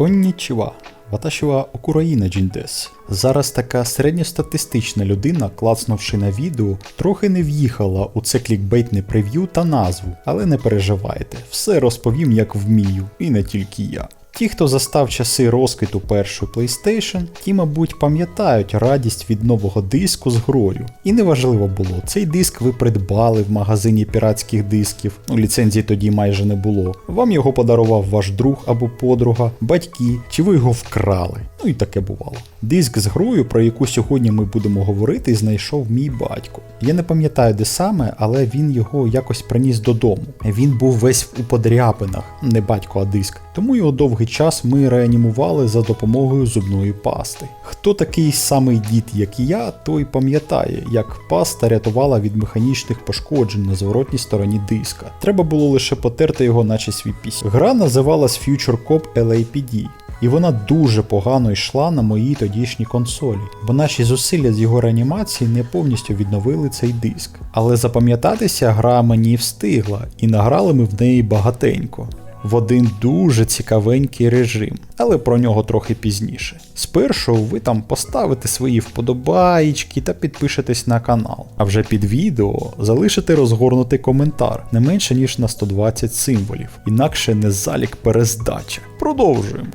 Коннічіва. Ваташіва Україна Джіндес. Зараз така середньостатистична людина, клацнувши на відео, трохи не в'їхала у це клікбейтне прев'ю та назву, але не переживайте, все розповім як вмію, і не тільки я. Ті, хто застав часи розквіту першої PlayStation, ті, мабуть, пам'ятають радість від нового диску з грою. І неважливо було, цей диск ви придбали в магазині піратських дисків, ну ліцензії тоді майже не було. Вам його подарував ваш друг або подруга, батьки, чи ви його вкрали. Ну і таке бувало. Диск з грою, про яку сьогодні ми будемо говорити, знайшов мій батько. Я не пам'ятаю де саме, але він його якось приніс додому. Він був весь у подряпинах, не батько, а диск. Тому його довгий час ми реанімували за допомогою зубної пасти. Хто такий самий дід, як і я, той пам'ятає, як паста рятувала від механічних пошкоджень на зворотній стороні диска. Треба було лише потерти його, наче свій пісь. Гра називалась Future Cop LAPD. І вона дуже погано йшла на моїй тодішній консолі, бо наші зусилля з його реанімації не повністю відновили цей диск. Але запам'ятатися гра мені встигла, і награли ми в неї багатенько. В один дуже цікавенький режим, але про нього трохи пізніше. Спершу ви там поставите свої вподобаєчки та підпишетесь на канал, а вже під відео залишите розгорнутий коментар не менше ніж на 120 символів, інакше не залік перездача. Продовжуємо.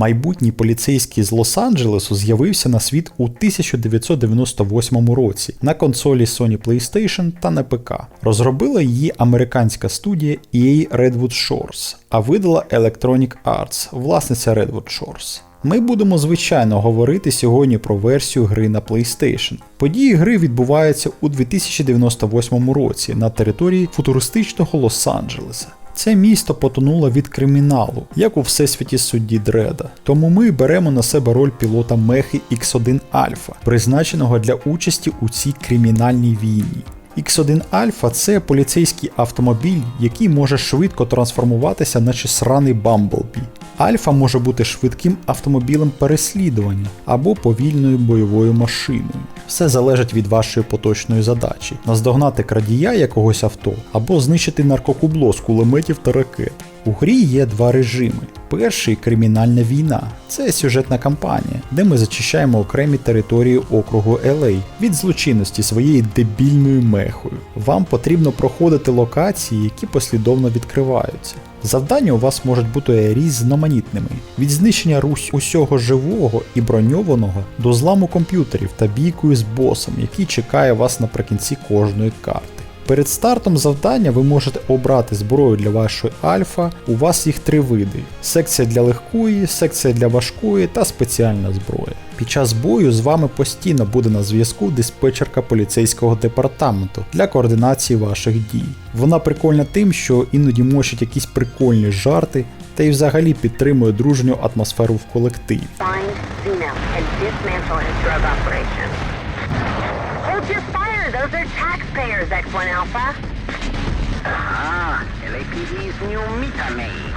Майбутній поліцейський з Лос-Анджелесу з'явився на світ у 1998 році на консолі Sony PlayStation та на ПК. Розробила її американська студія EA Redwood Shores, а видала Electronic Arts, власниця Redwood Shores. Ми будемо звичайно говорити сьогодні про версію гри на PlayStation. Події гри відбуваються у 2098 році на території футуристичного Лос-Анджелеса. Це місто потонуло від криміналу, як у всесвіті судді Дреда. Тому ми беремо на себе роль пілота Мехи X1 Альфа, призначеного для участі у цій кримінальній війні. X1 Альфа це поліцейський автомобіль, який може швидко трансформуватися, наче сраний Бамблбі. Альфа може бути швидким автомобілем переслідування або повільною бойовою машиною. Все залежить від вашої поточної задачі: наздогнати крадія якогось авто або знищити наркокубло з кулеметів та ракет. У грі є два режими. Перший кримінальна війна. Це сюжетна кампанія, де ми зачищаємо окремі території округу LA від злочинності своєю дебільною мехою. Вам потрібно проходити локації, які послідовно відкриваються. Завдання у вас можуть бути різноманітними: від знищення русь усього живого і броньованого до зламу комп'ютерів та бійкою з босом, який чекає вас наприкінці кожної карти. Перед стартом завдання ви можете обрати зброю для вашої альфа. У вас їх три види: секція для легкої, секція для важкої та спеціальна зброя. Під час бою з вами постійно буде на зв'язку диспетчерка поліцейського департаменту для координації ваших дій. Вона прикольна тим, що іноді мочить якісь прикольні жарти та й взагалі підтримує дружню атмосферу в колективі. Those are taxpayers, X1 Alpha. Ah, LAPD's new meter maid.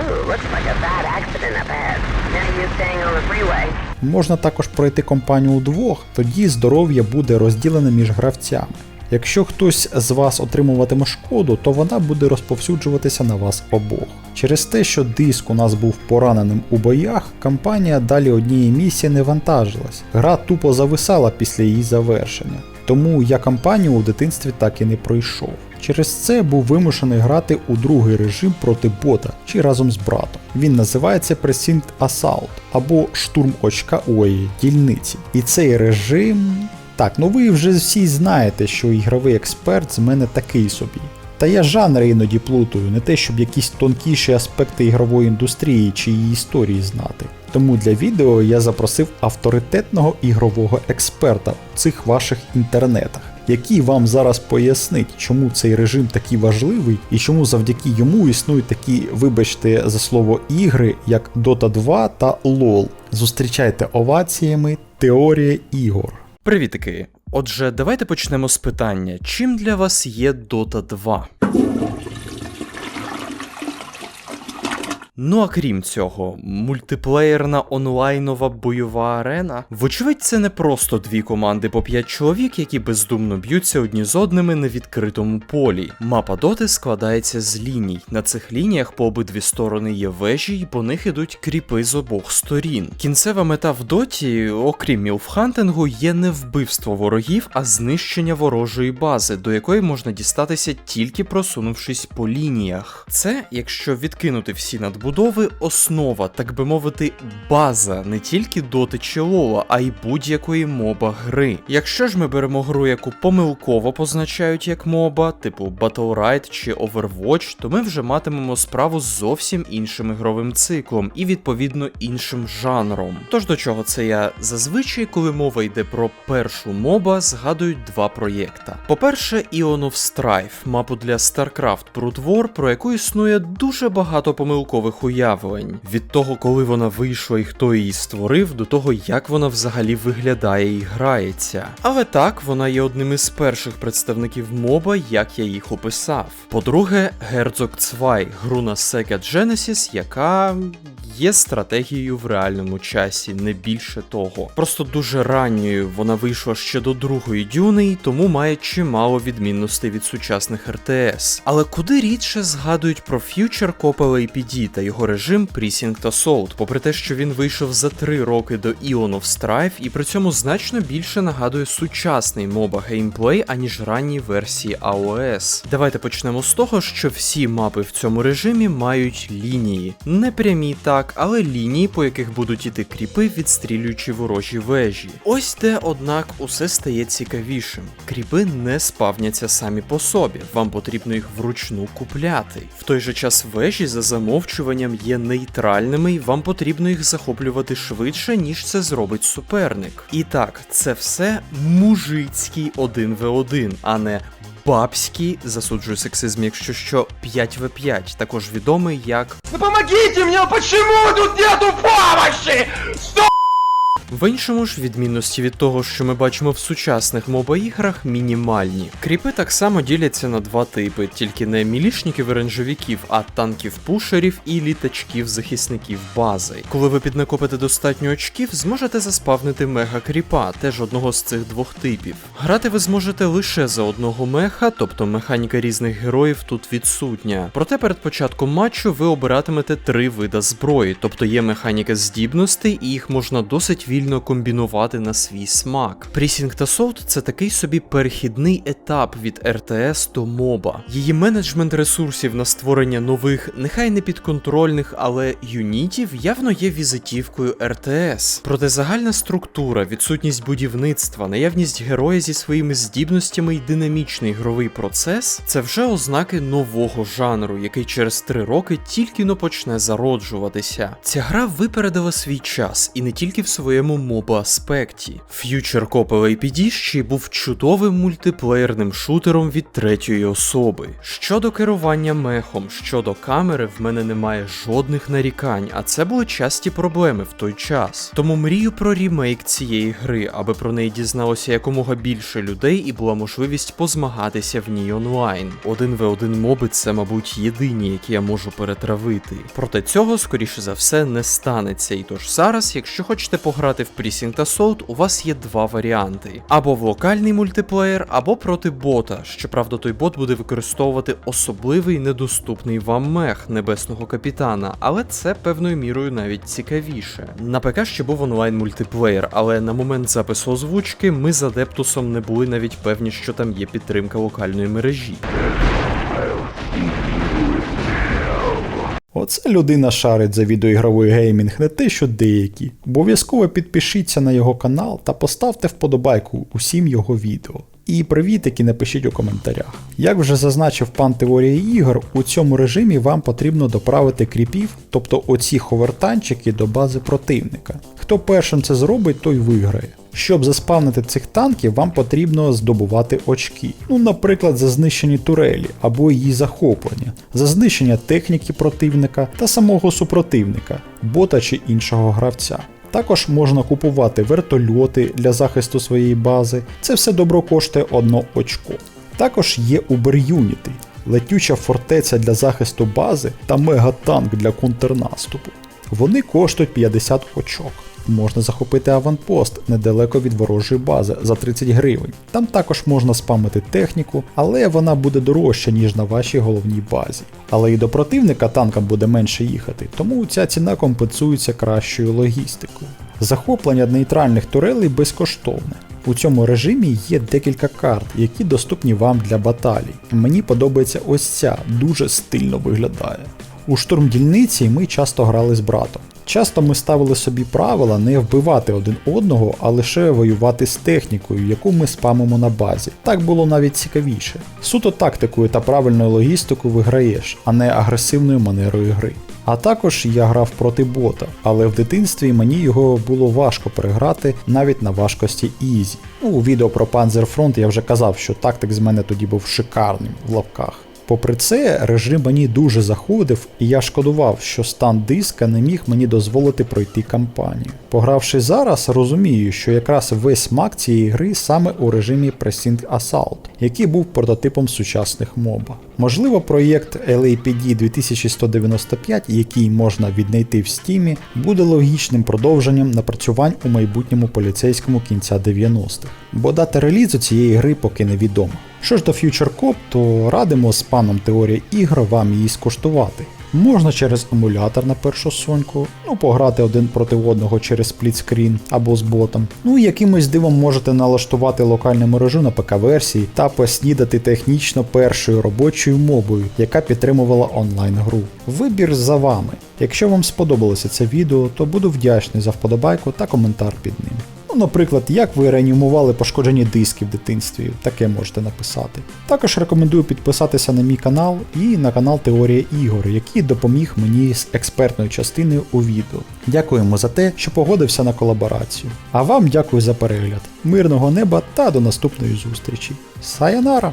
Ooh, looks like a bad accident up ahead. Now you staying on the freeway. Можна також пройти компанію удвох, тоді здоров'я буде розділене між гравцями. Якщо хтось з вас отримуватиме шкоду, то вона буде розповсюджуватися на вас обох. Через те, що диск у нас був пораненим у боях, кампанія далі однієї місії не вантажилась. Гра тупо зависала після її завершення. Тому я кампанію у дитинстві так і не пройшов. Через це був вимушений грати у другий режим проти бота чи разом з братом. Він називається Precinct Assault або штурм очка ої дільниці. І цей режим. Так, ну ви вже всі знаєте, що ігровий експерт з мене такий собі. Та я жанри іноді плутаю, не те, щоб якісь тонкіші аспекти ігрової індустрії чи її історії знати. Тому для відео я запросив авторитетного ігрового експерта у цих ваших інтернетах, який вам зараз пояснить, чому цей режим такий важливий і чому завдяки йому існують такі, вибачте за слово, ігри, як Dota 2 та LOL. Зустрічайте оваціями теорія ігор. Привітики! Отже, давайте почнемо з питання: чим для вас є Dota 2? Ну а крім цього, мультиплеєрна онлайнова бойова арена. Вочевидь, це не просто дві команди по 5 чоловік, які бездумно б'ються одні з одними на відкритому полі. Мапа доти складається з ліній. На цих лініях по обидві сторони є вежі, і по них ідуть кріпи з обох сторін. Кінцева мета в доті, окрім мілфхантингу, є не вбивство ворогів, а знищення ворожої бази, до якої можна дістатися тільки просунувшись по лініях. Це, якщо відкинути всі надбудови, основа, так би мовити, база не тільки доти чи лола, а й будь-якої моба гри. Якщо ж ми беремо гру, яку помилково позначають як моба, типу Battle Ride чи Overwatch, то ми вже матимемо справу з зовсім іншим ігровим циклом і відповідно іншим жанром. Тож до чого це я зазвичай, коли мова йде про першу моба, згадують два проєкта. По-перше, Ion of Strife, мапу для StarCraft Brood War, про яку існує дуже багато помилкових уявлень. Від того, коли вона вийшла і хто її створив, до того, як вона взагалі виглядає і грається. Але так, вона є одним із перших представників моба, як я їх описав. По-друге, герцог Цвай, гру на Sega Genesis, яка є стратегією в реальному часі, не більше того. Просто дуже ранньою вона вийшла ще до другої дюни, і тому має чимало відмінностей від сучасних РТС. Але куди рідше згадують про Future Cop LAPD та його режим Precinct Assault, попри те, що він вийшов за три роки до Ion of Strife і при цьому значно більше нагадує сучасний моба геймплей, аніж ранні версії AOS. Давайте почнемо з того, що всі мапи в цьому режимі мають лінії. Не прямі так, але лінії, по яких будуть іти кріпи, відстрілюючи ворожі вежі. Ось де, однак, усе стає цікавішим. Кріпи не спавняться самі по собі, вам потрібно їх вручну купляти. В той же час вежі за замовчуванням є нейтральними, і вам потрібно їх захоплювати швидше, ніж це зробить суперник. І так, це все мужицький 1v1, а не бабський, засуджує сексизм, якщо що, 5 в 5 також відомий як Ну помогите мне, почему тут нету помощи? В іншому ж відмінності від того, що ми бачимо в сучасних моба-іграх, мінімальні. Кріпи так само діляться на два типи, тільки не мілішників і ренжовиків, а танків-пушерів і літачків-захисників бази. Коли ви піднакопите достатньо очків, зможете заспавнити мега-кріпа, теж одного з цих двох типів. Грати ви зможете лише за одного меха, тобто механіка різних героїв тут відсутня. Проте перед початком матчу ви обиратимете три вида зброї, тобто є механіка здібностей, і їх можна досить вільно комбінувати на свій смак. Precinct Assault – це такий собі перехідний етап від РТС до моба. Її менеджмент ресурсів на створення нових, нехай не підконтрольних, але юнітів явно є візитівкою РТС. Проте загальна структура, відсутність будівництва, наявність героя зі своїми здібностями і динамічний ігровий процес це вже ознаки нового жанру, який через три роки тільки но почне зароджуватися. Ця гра випередила свій час і не тільки в своєму моба аспекті. Future Cop LAPD ще й був чудовим мультиплеєрним шутером від третьої особи. Щодо керування мехом, щодо камери, в мене немає жодних нарікань, а це були часті проблеми в той час. Тому мрію про рімейк цієї гри, аби про неї дізналося якомога більше людей і була можливість позмагатися в ній онлайн. Один в один моби це, мабуть, єдині, які я можу перетравити. Проте цього, скоріше за все, не станеться. І тож зараз, якщо хочете пограти в Precinct Assault, у вас є два варіанти: або в локальний мультиплеєр, або проти бота. Щоправда, той бот буде використовувати особливий недоступний вам мех небесного капітана, але це певною мірою навіть цікавіше. На ПК ще був онлайн мультиплеєр, але на момент запису озвучки ми з Адептусом не були навіть певні, що там є підтримка локальної мережі. Оце людина шарить за відеоігровий геймінг не те, що деякі. Обов'язково підпишіться на його канал та поставте вподобайку усім його відео. І привітики напишіть у коментарях. Як вже зазначив пан теорії ігор, у цьому режимі вам потрібно доправити кріпів, тобто оці ховертанчики до бази противника. Хто першим це зробить, той виграє. Щоб заспавнити цих танків, вам потрібно здобувати очки. Ну, наприклад, за знищені турелі або її захоплення, за знищення техніки противника та самого супротивника, бота чи іншого гравця. Також можна купувати вертольоти для захисту своєї бази. Це все добро коштує одно очко. Також є Uber Unity. летюча фортеця для захисту бази та мегатанк для контрнаступу. Вони коштують 50 очок. Можна захопити аванпост недалеко від ворожої бази за 30 гривень. Там також можна спамити техніку, але вона буде дорожча, ніж на вашій головній базі. Але і до противника танкам буде менше їхати, тому ця ціна компенсується кращою логістикою. Захоплення нейтральних турелей безкоштовне. У цьому режимі є декілька карт, які доступні вам для баталій. Мені подобається ось ця, дуже стильно виглядає. У штурм дільниці ми часто грали з братом. Часто ми ставили собі правила не вбивати один одного, а лише воювати з технікою, яку ми спамимо на базі. Так було навіть цікавіше. Суто тактикою та правильною логістикою виграєш, а не агресивною манерою гри. А також я грав проти бота, але в дитинстві мені його було важко переграти навіть на важкості Ізі. Ну, у відео про Panzerfront я вже казав, що тактик з мене тоді був шикарним в лапках. Попри це, режим мені дуже заходив, і я шкодував, що стан диска не міг мені дозволити пройти кампанію. Погравши зараз, розумію, що якраз весь смак цієї гри саме у режимі Pressing Assault, який був прототипом сучасних моба. Можливо, проєкт LAPD 2195, який можна віднайти в стімі, буде логічним продовженням напрацювань у майбутньому поліцейському кінця 90-х, бо дата релізу цієї гри поки невідома. Що ж до Future Cop, то радимо з паном Теорія ігр вам її скуштувати. Можна через емулятор на першу соньку, ну пограти один проти одного через сплітскрін або з ботом. Ну і якимось дивом можете налаштувати локальну мережу на ПК-версії та поснідати технічно першою робочою мовою, яка підтримувала онлайн-гру. Вибір за вами. Якщо вам сподобалося це відео, то буду вдячний за вподобайку та коментар під ним. Наприклад, як ви реанімували пошкоджені диски в дитинстві, таке можете написати. Також рекомендую підписатися на мій канал і на канал Теорія ігор, який допоміг мені з експертною частиною у відео. Дякуємо за те, що погодився на колаборацію. А вам дякую за перегляд. Мирного неба та до наступної зустрічі. Сайонара!